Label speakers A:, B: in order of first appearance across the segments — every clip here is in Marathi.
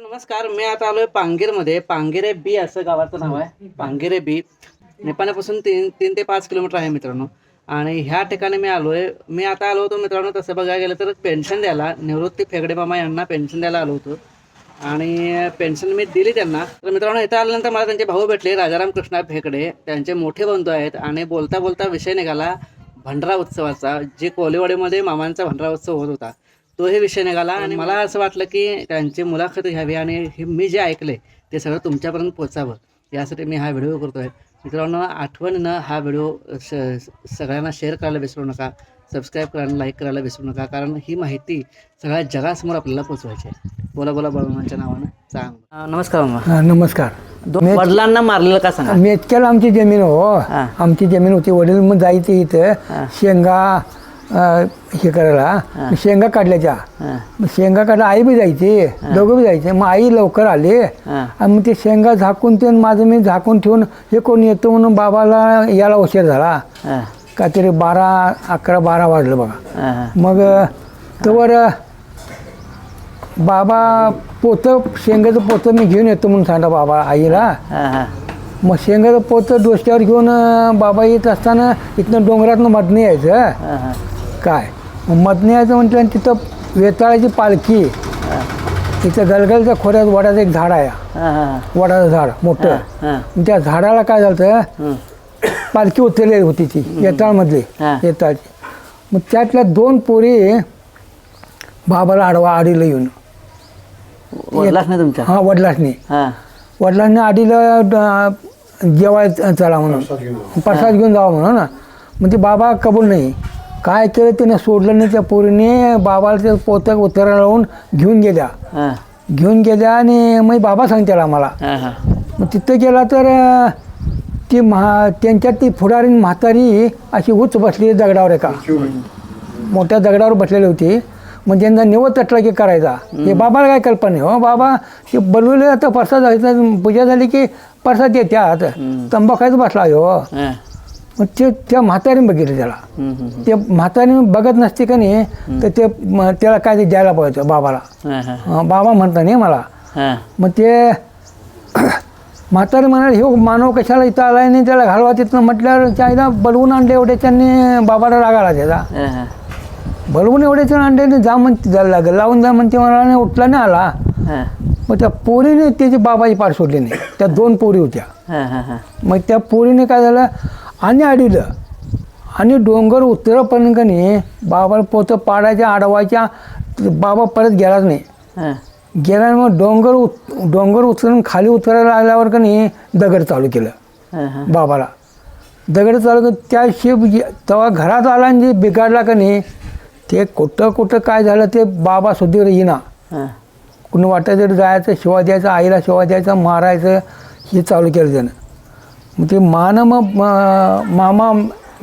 A: नमस्कार. मी आता आलोय पांगीरमध्ये. पांगिरे बी असं गावाचं नाव आहे. पांगिरे बी. नेपाळपासून तीन तीन ते पाच किलोमीटर आहे मित्रांनो. आणि ह्या ठिकाणी मी आलोय. मी आता आलो होतो मित्रांनो तसं बघायला गेलं तर पेन्शन द्यायला. निवृत्ती फेगडे मामा यांना पेन्शन द्यायला आलो होतो. आणि पेन्शन मी दिली त्यांना. तर मित्रांनो इथं आल्यानंतर मला त्यांचे भाऊ भेटले राजाराम कृष्णा फेकडे. त्यांचे मोठे बंधू आहेत आणि बोलता बोलता विषय निघाला भंडारा उत्सवाचा जे कोलेवाडीमध्ये मामांचा भंडारा उत्सव होत होता. तोही विषय निघाला आणि मला असं वाटलं की त्यांची मुलाखत घ्यावी आणि हे मी जे ऐकले ते सगळं तुमच्यापर्यंत पोचावं यासाठी मी हा व्हिडिओ करतो आहे मित्रांनो आठवणीनं हा व्हिडिओ स सगळ्यांना शेअर करायला विसरू नका सबस्क्राईब करायला लाईक करायला विसरू नका कारण ही माहिती सगळ्या जगासमोर आपल्याला पोचवायची आहे. बोला बोला बळमांच्या नावानं चांग नमस्कार मामा.
B: हा, नमस्कार.
A: दोन वडिलांना मारलेलं का सांगा?
B: मेचक्याला आमची जमीन हो.
A: हा.
B: आमची जमीन होती वडील मग जायचे इथं. शेंगा अं, हे करायला. शेंगा काढल्याच्या.
A: हां.
B: मग शेंगा काढला आई बी जायची दोघं बी जायचे. मग आई लवकर आली.
A: हां.
B: आणि मग ते शेंगा झाकून ते माझं मी झाकून ठेवून हे कोण येतो म्हणून बाबाला याला उशीर झाला.
A: हां.
B: काहीतरी बारा अकरा बारा वाजलं बघा.
A: हां
B: मग तवर बाबा पोतं शेंगाचं पोतं मी घेऊन येतो म्हणून सांगा बाबा आईला.
A: हां हां.
B: मग शेंगाचं पोतं डोसक्यावर घेऊन अं, बाबा येत असताना इथनं डोंगरातनं मधनं यायचं.
A: हां.
B: काय? यायचं म्हटलं आणि तिथं वेताळाची पालखी तिथं गलगलच्या खोऱ्यात वडाचं एक झाड आहे. वडाचं झाड मोठं. त्या झाडाला काय झालं. पालखी उतरलेली होती ती येताळमधली
A: हा.
B: येताळची मग त्यातल्या दोन पोरी बाबाला आडवा आडीला येऊन.
A: वडिलाच नाही तुमच्या?
B: हा वडिलांनी
A: हां.
B: वडिलांनी आडीला ड- जेवाय चला म्हणून. प्रसाद घेऊन जावा म्हणून ना. मग ते बाबा कबूल नाही. काय केलं त्याने सोडलं नाही त्या पोरीने बाबाला ते पोतं उतरायला लावून घेऊन गेल्या.
A: हां.
B: घेऊन गेल्या आणि मग बाबा सांगते आम्हाला.
A: हां हां.
B: मग तिथं गेला तर अं, ती महा त्यांच्यात ती फुडारी आणि म्हातारी अशी उच बसली दगडावर एका. मोठ्या दगडावर बसलेली होती. मग त्यांचा निवड तटला की करायचा. हे बाबाला काय कल्पना आहे हो? बाबा ते बनवले आता प्रसाद व्हायचा पूजा झाली की प्रसाद येत्यात तंबाखायचं बसला आहे हो.
A: हां.
B: मग ते त्या म्हातारीने बघितलं त्याला. ते म्हातारीने बघत नसते का नाही तर ते त्याला काय ते द्यायला पाहिजे बाबाला. बाबा म्हणता नाही मला. मग ते म्हातारे म्हणाले हे मानव कशाला इथं आलाय नाही त्याला घालवा तिथनं. म्हटल्यावर त्याला बलवून आणले एवढे त्यांनी बाबाला राग आला त्याचा. बलवून एवढे आणले आणि जा म्हणते जायला लागलं. लावून जा म्हणते मला नाही उठला नाही आला. मग त्या पोरीने त्याची बाबाची पार सोडली नाही. त्या दोन पोरी होत्या. मग त्या पोरीने काय झालं आणि अडिलं आणि डोंगर उतरपर्यंत का नाही बाबाला पोतं पाडायच्या अडवायच्या बाबा परत गेलाच नाही. गेला आणि मग डोंगर उत डोंगर उतरून खाली उतरायला आल्यावर का नाही दगड चालू केलं. बाबाला. दगड चालू केलं त्या शिप तेव्हा घरात आला आणि जे बिघडला का नाही ते कुठं कुठं काय झालं ते बाबा सुधीर येईना.
A: हां.
B: कुणी वाटायचं तरी जायचं शिवा द्यायचा आईला शिवा द्यायचा मारायचं हे चालू केलं त्यानं. मग ते मानं मग म- मामा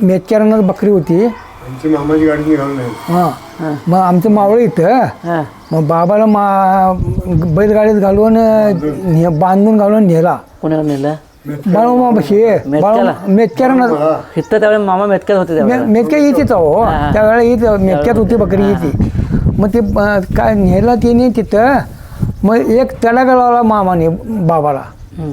B: मेचारांना बकरी होती.
C: आमची मामाची गाडी निघाली नाही.
B: हां. मग आमचं मावळं इथं.
A: हां.
B: मग बाबाला मा बैलगाडीत घालून ने- बांधून घालून नेला.
A: कोणाला नेलं?
B: बाळूमा बशी
A: मेतक्याला?
B: मेतक्यानं
A: इथं त्यावेळी मामा मेतक्यात होते त्यावेळी.
B: मेतक्या येतेच हो.
A: हा.
B: त्यावेळेला येत मेतक्यात होती बकरी येते मग ते अं, काय नेला तिने तिथं. मग एक तडागा लावला मामाने बाबाला.
A: हं.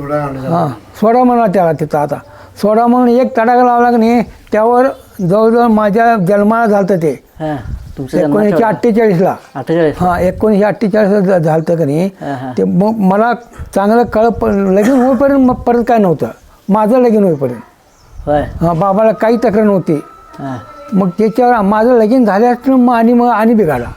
B: हां सोडा म्हणा त्याला तिथं आता. सोडा म्हणून एक तडागा लावला की नाही त्यावर जवळजवळ माझ्या जन्माला झालं ते.
A: हां तुमचं
B: एकोणीसशे
A: जन्माच्या
B: अठ्ठेचाळीसला.
A: अठ्ठेचाळीस.
B: हां एकोणीसशे अठ्ठेचाळीसला झालं का नाही
A: हां हां.
B: ते मग मला चांगलं कळ लगीन होईपर्यंत मग परत काय नव्हतं. माझं लगीन होईपर्यंत.
A: होय.
B: हां बाबाला काही तक्रार नव्हती.
A: हां.
B: मग त्याच्यावर माझं लगीन झाल्यासनं मग आणि मग आणि बिघाडला.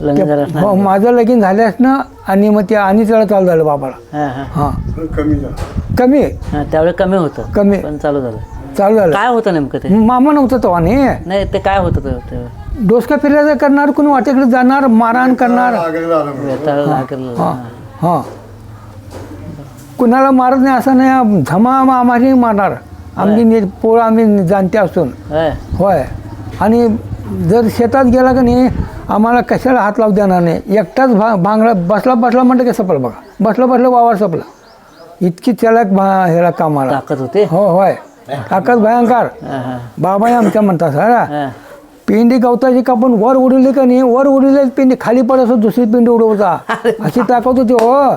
A: लग्न झालं असणार.
B: हो माझं लगीन झाल्यासनं आणि मग ते आणि त्याला चालू झालं बाबाला.
A: हां हां.
B: हां.
C: पण कमी झाला.
B: कमी?
A: हा, त्यावेळी कमी होतं
B: कमी.
A: पण चालू झालं.
B: चालू झालं.
A: काय होतं नेमकं ते?
B: मामा नव्हतं तेव्हा नाही
A: नाही ते काय होतं ते- ते
B: डोसका फिरायचं करणार कोणी वाटेकडे जाणार मारहाण करणार.
C: म्हणून.
B: हां हां कुणाला मारत नाही असं नाही धमा आम्हाला मारणार. आमची नि पोळं आम्ही जाणते असून.
A: होय.
B: होय. आणि जर शेतात गेला का नाही आम्हाला कशाला हात लावू देणार नाही? एकटाच भा भांगडा बसला बसला म्हणतं की सपला बघा. बसला बसला वावर सपला. इतकी त्याला भा ह्याला कामाला.
A: ताकद होते?
B: हो होय. ताकद भयंकर. बाबा आमच्या म्हणतात सर
A: हा.
B: पिंडी गवताची कापून वर उडवली का नाही? वर उडवली पिंडी खाली पडत दुसरी पिंडी उडवता अशी ताकद होती हो.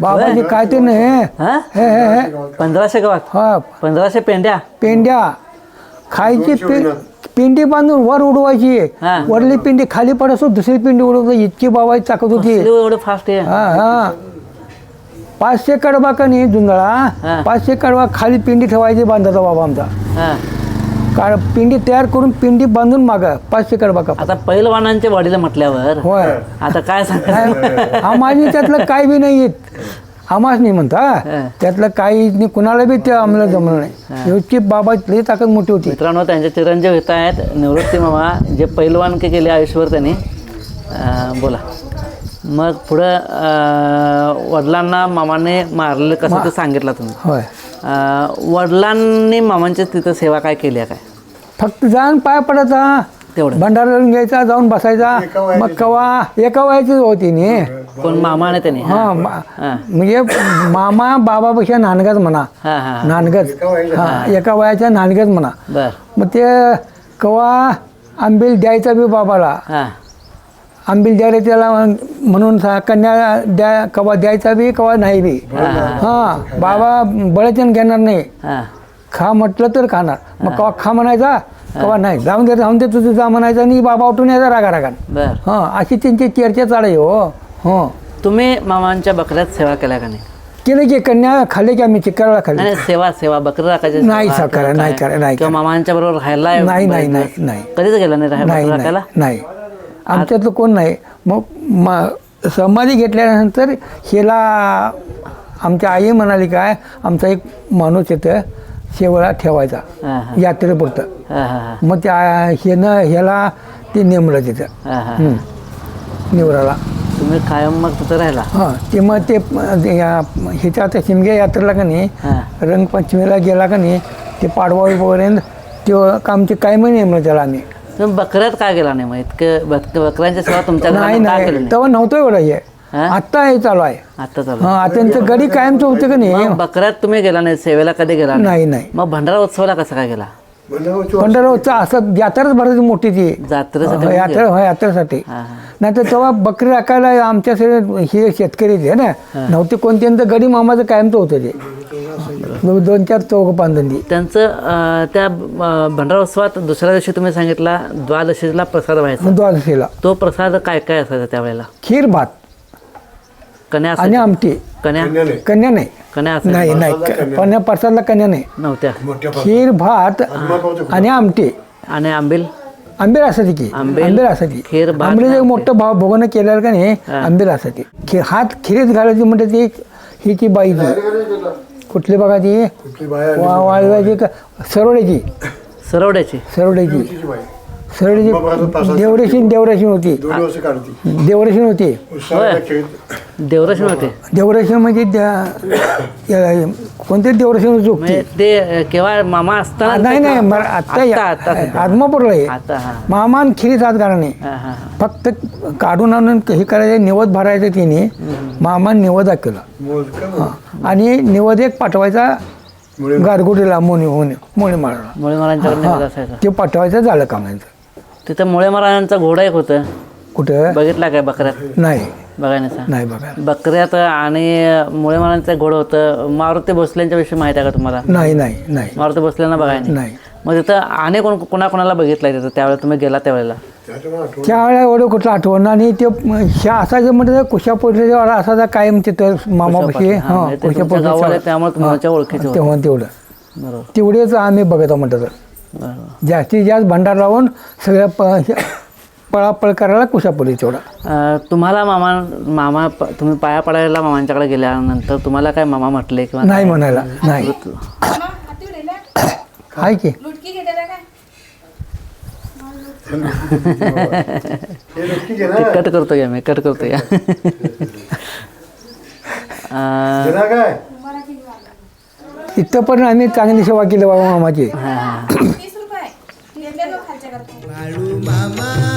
B: बाबाजी काय ते नाही.
A: पंधराशे गावात.
B: हा.
A: पंधराशे पेंड्या.
B: पेंड्या. खायची पे पिंडी बांधून वर उडवायची.
A: हा.
B: वरली पिंडी खाली पडत असो दुसरी पिंडी उडवत इतकी बाबाची ताकद होती.
A: एवढं फास्ट आहे.
B: हा हा. पाचशे कडबा का नाही
A: हा.
B: जुंदळा पाचशे कडबा खाली पिंडी ठेवायची बांधायचा बाबा आमचा.
A: हा.
B: काळ पिंडी तयार करून पिंडी बांधून माग पाचशे कडबा का
A: आता पैलवानांचे वडील म्हटल्यावर
B: होय.
A: आता काय सांगायचं?
B: आम्हाला त्यातलं काय बी नाही येत. आम्हाच नाही म्हणता. त्यातलं काही नाही कुणाला बी ते आम्हाला जमलं नाही. एवढी बाबाची ताकद मोठी होती.
A: मित्रांनो त्यांचे चिरंजीव येत आहेत. निवृत्ती मामा जे पैलवान के केले आयुष्यभर त्यांनी. बोला. मग पुढं वडिलांना मामाने मारलं कसं ते सांगितलं तुम्ही?
B: होय.
A: वडिलांनी मामांची तिथं सेवा काय केली आहे काय?
B: फक्त जाऊन पाय पडायचा
A: तेवढं.
B: भंडारा घ्यायचा जाऊन बसायचा. मग कवा एका वयाचीच होती नी.
A: कोण मामाने त्यांनी? हा
B: मा- म्हणजे मामा बाबापेक्षा नानगच म्हणा.
A: हा हा
B: नानगच हा एका वयाच्या नानगच म्हणा.
A: बर.
B: मग ते कवा आंबील द्यायचा बी बाबाला.
A: हा.
B: आंबील द्यायला त्याला म्हणून सा- कन्या द्या कवा द्यायचा बी कवा नाही बी. हा बाबा बळचन घेणार नाही.
A: हा.
B: खा म्हटलं तर खाणार. मग कवा खा म्हणायचा कवा नाही. जाऊन दे जाऊन दे तुझं जा म्हणायचं आणि बाबा उठून यायचा रागा रागान
A: बर.
B: हा अशी त्यांची चर्चा चालू आहे हो. हो.
A: तुम्ही मामांच्या बकऱ्यात सेवा केल्या का नाही?
B: केलं की कन्या खाल्ले की आम्ही चिकराला खाल्ले.
A: नाही सेवा सेवा बकरी राखायची
B: नाही
A: सेवा किंवा
B: नाही
A: काय?
B: करा, नाही
A: किंवा
B: करा.
A: मामांच्या बरोबर राहायला
B: नाही नाही नाही. नाही
A: कधीच गेला नाही राहायला
B: नाही
A: बकरी
B: नाही
A: राखायला?
B: नाही. आमच्यातलं कोण नाही. मग मा समाधी घेतल्यानंतर हिला आमच्या आई म्हणाली काय आमचा एक माणूस येतं शेवळा ठेवायचा
A: हा हा.
B: यात्रेपुरतं.
A: हा हा हा.
B: मग त्या ह्यानं ह्याला ते नेमलं तिथं.
A: हा हा
B: हं. निवराला
A: तुम्ही कायम मग तिथं राहिला?
B: हां ते मग ते ह्याच्या आता शिमगे यात्रेला का नाही
A: हा.
B: रंगपंचमीला गेला का नाही ते पाडवापर्यंत ते आमचे काय महिने नेमलं त्याला आम्ही?
A: तुम्ही बकऱ्यात काय गेला नाही मग? इतकं बक- बकऱ्यांची सेवा तुमच्या
B: नाही
A: केली
B: नाही.
A: नाही
B: तेव्हा नव्हतं एवढं हे.
A: हा?
B: आत्ता हे चालू आहे.
A: आता चालू
B: हा आता त्यांचं गडी कायमचं होतं का नाही?
A: मग बकऱ्यात तुम्ही गेला नाही सेवेला कधी गेला नाही
B: नाही.
A: मग भंडारा उत्सवाला कसा काय गेला?
B: पंढरपूरचं असं यात्राच भरायची मोठी ती.
A: जात्रेसाठी
B: हो, यात्रा हो यात्रेसाठी.
A: हा हा.
B: नाही तर तेव्हा बकरी राखायला आमच्या सगळे हे शेतकरी आहे ना? नव्हते कोणत्यांचं गडी मामाचं कायमचं होतं ते. दोन चार चौक पांधंदी
A: त्यांचं त्या अं, भंडारा उत्सवात दुसऱ्या दिवशी तुम्ही सांगितला द्वादशीला प्रसाद व्हायचा.
B: द्वादशीला.
A: तो प्रसाद काय काय असायचा त्यावेळेला?
B: खीर भात.
A: कन्या
B: आणि? आमटी.
A: कन्या?
B: कन्या नाही.
A: कन्या असायच्या?
B: नाही नाही. पण प्रसादला कन्या. नाही.
A: नव्हत्या.
C: मोठ्या
B: खीर भात आणि आमटी.
A: आणि आंबील?
B: आंबेल असायची की.
A: आंबेल,
B: आंबेल असायची.
A: खीर, भात,
B: आंबेल एक. मोठं भाव भोगणं केल्यावर का नाही आंबेल असायची. खीर हात खिरीत घालायची म्हणते ती ही ती बाईची कुठली बघा ती?
C: कुठली बाया आली,
B: वा वाळवायची का? सरवड्याची
A: सरवड्याची
B: सरवड्याची
C: तिची बाई.
B: सरवड्याची
C: मग माझं पाच-
B: देवरेशी देवरेशी होती.
C: दोन वर्ष काढती.
B: देवरेशी होती.
A: देवरशी होते.
B: देवरेशी म्हणजे त्या- कोणते देवरेशी चुकती
A: म्हणजे ते केव्हा मामा असताना
B: नाही नाही
A: आत्ता
B: आत्ता
A: आत्ता
B: आत्मापूरला आहे.
A: आता हा.
B: मामान खिरीत हात
A: हा हा हा.
B: फक्त काढून आणून हे करायचं निवद भरायचं तिने मामा निवद केला.
C: मोजकं
B: आणि निवद एक पाठवायचा गारगुटीला मोनी मोनी मोणी मारला
A: मुळे असायचा.
B: ते पाठवायचं झालं कामाचं.
A: तिथं मुळे महाराजांचा घोडा एक होतं.
B: कुठं?
A: बघितला काय बकऱ्यात?
B: नाही.
A: बघायला सांग
B: नाही बघा
A: बकऱ्यात आणि मुळे महाराजांचं घोडं होतं. मारुती भोसलेंच्या विषयी माहिती आहे का तुम्हाला?
B: नाही नाही नाही.
A: मारुती भोसलेंना बघायला नाही.
B: नाही.
A: मग तिथं आणि कोण कोणाकोणाला बघितलंय तिथं? त्यावेळेला तुम्ही गेला त्यावेळेला?
B: त्यावेळेला एवढं कुठलं आठवण आणि ते ह्या असायचं म्हणजे कुशापोटच्या वाडा असायचा कायम तिथं मामापाशी
A: हा,
B: हां
A: म्हणजे तुमच्या गावाला आहे, त्यामुळे तुमच्या ओळखीचे होते.
B: तेव्हा तेवढं.
A: बरोबर.
B: तेवढेच आम्ही बघत म्हणतात.
A: बरोबर.
B: जास्तीत जास्त भंडार लावून सगळ्या प पळापळ करायला कुशापली तेवढा?
A: अं, तुम्हाला मामा मामा प- तुम्ही पाया पडायला मामांच्याकडे गेल्यानंतर तुम्हाला काय मामा म्हटले किंवा
B: नाही म्हणायला नाही. आहे की.
D: काय
C: ना
A: कट करतो या मी कट करतो या अं,
B: इथं पण आम्ही चांगली सेवा केली बाबा मामाची.
E: बाळू मामा.